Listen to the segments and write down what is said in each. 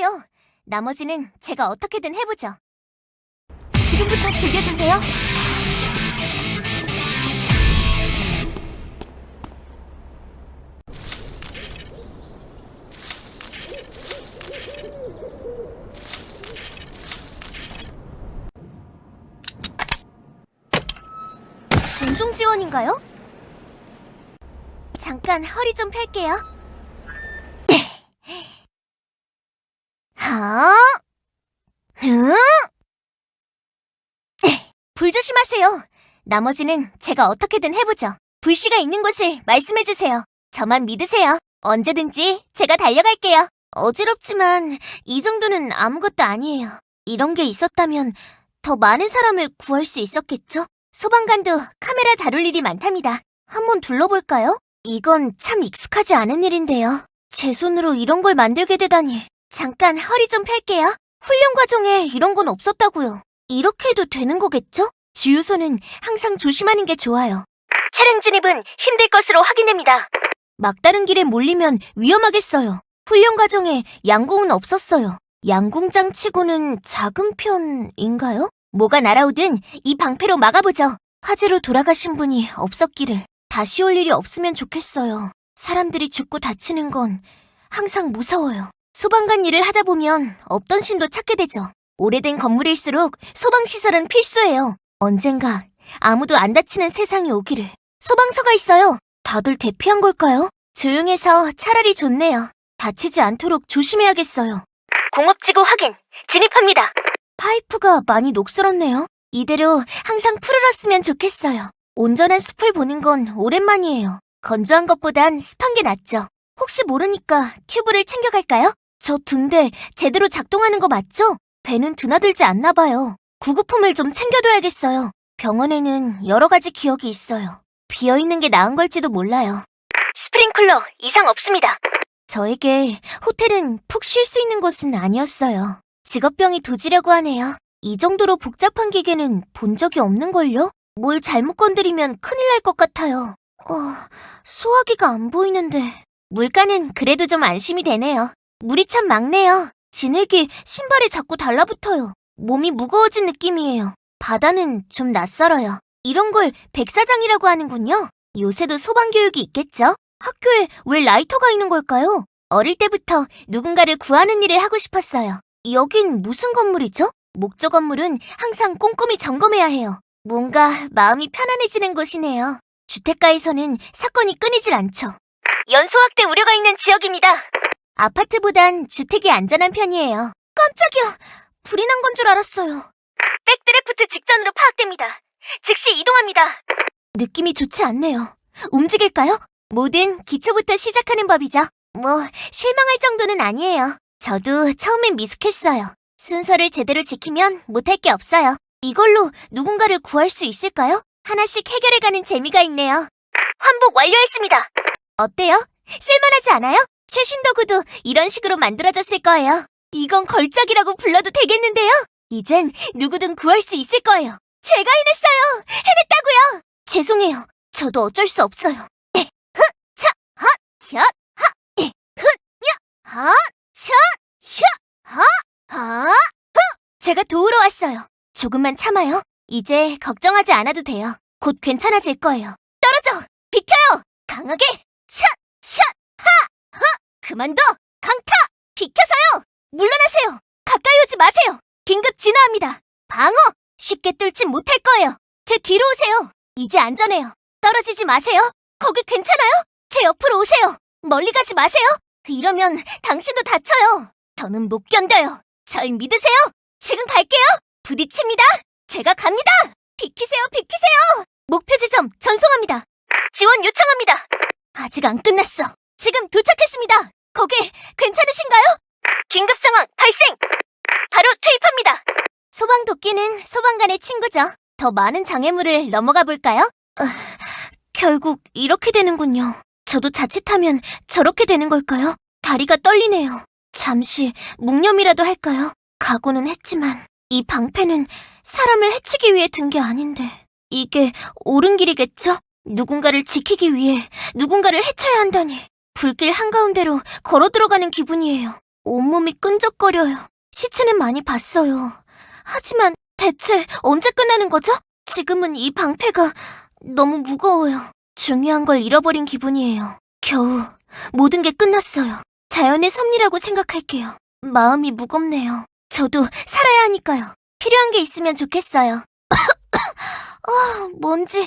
하세요. 나머지는 제가 어떻게든 해보죠. 지금부터 즐겨주세요. 공중 지원인가요? 잠깐 허리 좀 펼게요. 하? 응? 불 조심하세요. 나머지는 제가 어떻게든 해보죠. 불씨가 있는 곳을 말씀해주세요. 저만 믿으세요. 언제든지 제가 달려갈게요. 어지럽지만 이 정도는 아무것도 아니에요. 이런 게 있었다면 더 많은 사람을 구할 수 있었겠죠? 소방관도 카메라 다룰 일이 많답니다. 한번 둘러볼까요? 이건 참 익숙하지 않은 일인데요. 제 손으로 이런 걸 만들게 되다니. 잠깐 허리 좀 펼게요. 훈련 과정에 이런 건 없었다고요. 이렇게 해도 되는 거겠죠? 주유소는 항상 조심하는 게 좋아요. 차량 진입은 힘들 것으로 확인됩니다. 막다른 길에 몰리면 위험하겠어요. 훈련 과정에 양궁은 없었어요. 양궁장 치고는 작은 편인가요? 뭐가 날아오든 이 방패로 막아보죠. 화재로 돌아가신 분이 없었기를. 다시 올 일이 없으면 좋겠어요. 사람들이 죽고 다치는 건 항상 무서워요. 소방관 일을 하다 보면 없던 신도 찾게 되죠. 오래된 건물일수록 소방시설은 필수예요. 언젠가 아무도 안 다치는 세상이 오기를. 소방서가 있어요. 다들 대피한 걸까요? 조용해서 차라리 좋네요. 다치지 않도록 조심해야겠어요. 공업지구 확인. 진입합니다. 파이프가 많이 녹슬었네요. 이대로 항상 푸르렀으면 좋겠어요. 온전한 숲을 보는 건 오랜만이에요. 건조한 것보단 습한 게 낫죠. 혹시 모르니까 튜브를 챙겨갈까요? 저 등대 제대로 작동하는 거 맞죠? 배는 드나들지 않나 봐요. 구급품을 좀 챙겨둬야겠어요. 병원에는 여러 가지 기억이 있어요. 비어있는 게 나은 걸지도 몰라요. 스프링클러 이상 없습니다. 저에게 호텔은 푹 쉴 수 있는 곳은 아니었어요. 직업병이 도지려고 하네요. 이 정도로 복잡한 기계는 본 적이 없는걸요? 뭘 잘못 건드리면 큰일 날 것 같아요. 어, 소화기가 안 보이는데. 물가는 그래도 좀 안심이 되네요. 물이 참 막네요. 진흙이 신발에 자꾸 달라붙어요. 몸이 무거워진 느낌이에요. 바다는 좀 낯설어요. 이런 걸 백사장이라고 하는군요. 요새도 소방교육이 있겠죠? 학교에 왜 라이터가 있는 걸까요? 어릴 때부터 누군가를 구하는 일을 하고 싶었어요. 여긴 무슨 건물이죠? 목조 건물은 항상 꼼꼼히 점검해야 해요. 뭔가 마음이 편안해지는 곳이네요. 주택가에서는 사건이 끊이질 않죠. 연소확대 우려가 있는 지역입니다. 아파트보단 주택이 안전한 편이에요. 깜짝이야! 불이 난 건 줄 알았어요. 백드래프트 직전으로 파악됩니다. 즉시 이동합니다. 느낌이 좋지 않네요. 움직일까요? 뭐든 기초부터 시작하는 법이죠. 뭐, 실망할 정도는 아니에요. 저도 처음엔 미숙했어요. 순서를 제대로 지키면 못할 게 없어요. 이걸로 누군가를 구할 수 있을까요? 하나씩 해결해가는 재미가 있네요. 환복 완료했습니다. 어때요? 쓸만하지 않아요? 최신 도구도 이런 식으로 만들어졌을 거예요. 이건 걸작이라고 불러도 되겠는데요? 이젠 누구든 구할 수 있을 거예요. 제가 해냈어요! 해냈다고요! 죄송해요. 저도 어쩔 수 없어요. 에, 흐, 차, 하, 혀, 하, 에, 흐, 야, 하, 차, 혀, 하, 하, 흐! 제가 도우러 왔어요. 조금만 참아요. 이제 걱정하지 않아도 돼요. 곧 괜찮아질 거예요. 떨어져! 비켜요! 강하게! 차! 그만둬! 강타! 비켜서요! 물러나세요! 가까이 오지 마세요! 긴급 진화합니다! 방어! 쉽게 뚫진 못할 거예요! 제 뒤로 오세요! 이제 안전해요! 떨어지지 마세요! 거기 괜찮아요? 제 옆으로 오세요! 멀리 가지 마세요! 이러면 당신도 다쳐요! 저는 못 견뎌요! 절 믿으세요! 지금 갈게요! 부딪힙니다! 제가 갑니다! 비키세요, 비키세요! 목표 지점 전송합니다! 지원 요청합니다! 아직 안 끝났어! 지금 도착했습니다! 거기 괜찮으신가요? 긴급 상황 발생! 바로 투입합니다! 소방 도끼는 소방관의 친구죠. 더 많은 장애물을 넘어가 볼까요? 결국 이렇게 되는군요. 저도 자칫하면 저렇게 되는 걸까요? 다리가 떨리네요. 잠시 묵념이라도 할까요? 각오는 했지만 이 방패는 사람을 해치기 위해 든 게 아닌데 이게 옳은 길이겠죠? 누군가를 지키기 위해 누군가를 해쳐야 한다니 불길 한가운데로 걸어 들어가는 기분이에요. 온몸이 끈적거려요. 시체는 많이 봤어요. 하지만 대체 언제 끝나는 거죠? 지금은 이 방패가 너무 무거워요. 중요한 걸 잃어버린 기분이에요. 겨우 모든 게 끝났어요. 자연의 섭리라고 생각할게요. 마음이 무겁네요. 저도 살아야 하니까요. 필요한 게 있으면 좋겠어요. 아, 뭔지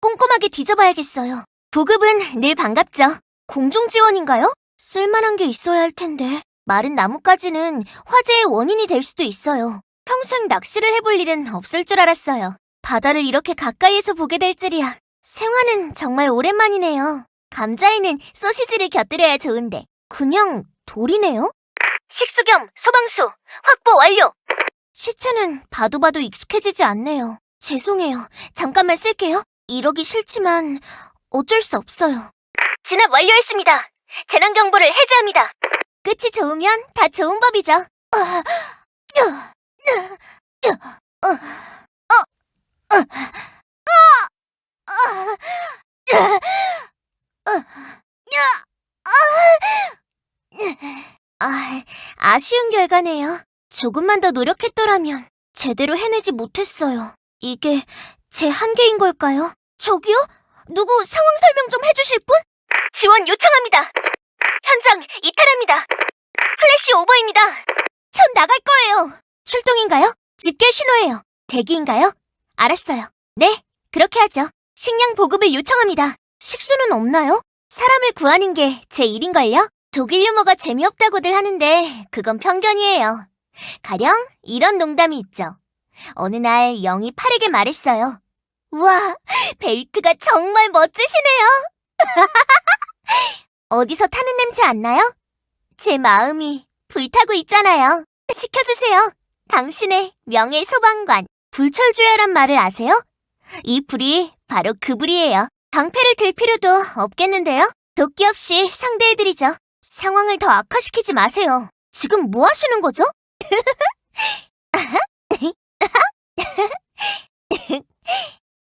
꼼꼼하게 뒤져봐야겠어요. 보급은 늘 반갑죠. 공중 지원인가요? 쓸만한 게 있어야 할 텐데. 마른 나뭇가지는 화재의 원인이 될 수도 있어요. 평생 낚시를 해볼 일은 없을 줄 알았어요. 바다를 이렇게 가까이에서 보게 될 줄이야. 생화는 정말 오랜만이네요. 감자에는 소시지를 곁들여야 좋은데 그냥 돌이네요? 식수 겸 소방수 확보 완료! 시체는 봐도 봐도 익숙해지지 않네요. 죄송해요. 잠깐만 쓸게요. 이러기 싫지만 어쩔 수 없어요. 진압 완료했습니다. 재난 경보를 해제합니다. 끝이 좋으면 다 좋은 법이죠. 아, 어, 어, 어, 어, 어, 아, 아, 아쉬운 결과네요. 조금만 더 노력했더라면 제대로 해내지 못했어요. 이게 제 한계인 걸까요? 저기요? 누구 상황 설명 좀 해주실 분? 지원 요청합니다. 현장 이탈합니다. 플래시 오버입니다. 전 나갈 거예요. 출동인가요? 집결 신호예요. 대기인가요? 알았어요. 네, 그렇게 하죠. 식량 보급을 요청합니다. 식수는 없나요? 사람을 구하는 게 제 일인걸요? 독일 유머가 재미없다고들 하는데 그건 편견이에요. 가령 이런 농담이 있죠. 어느 날 영이 파에게 말했어요. 와, 벨트가 정말 멋지시네요. 어디서 타는 냄새 안 나요? 제 마음이 불타고 있잖아요. 시켜주세요. 당신의 명예 소방관 불철주야란 말을 아세요? 이 불이 바로 그 불이에요. 방패를 들 필요도 없겠는데요. 도끼 없이 상대해드리죠. 상황을 더 악화시키지 마세요. 지금 뭐 하시는 거죠?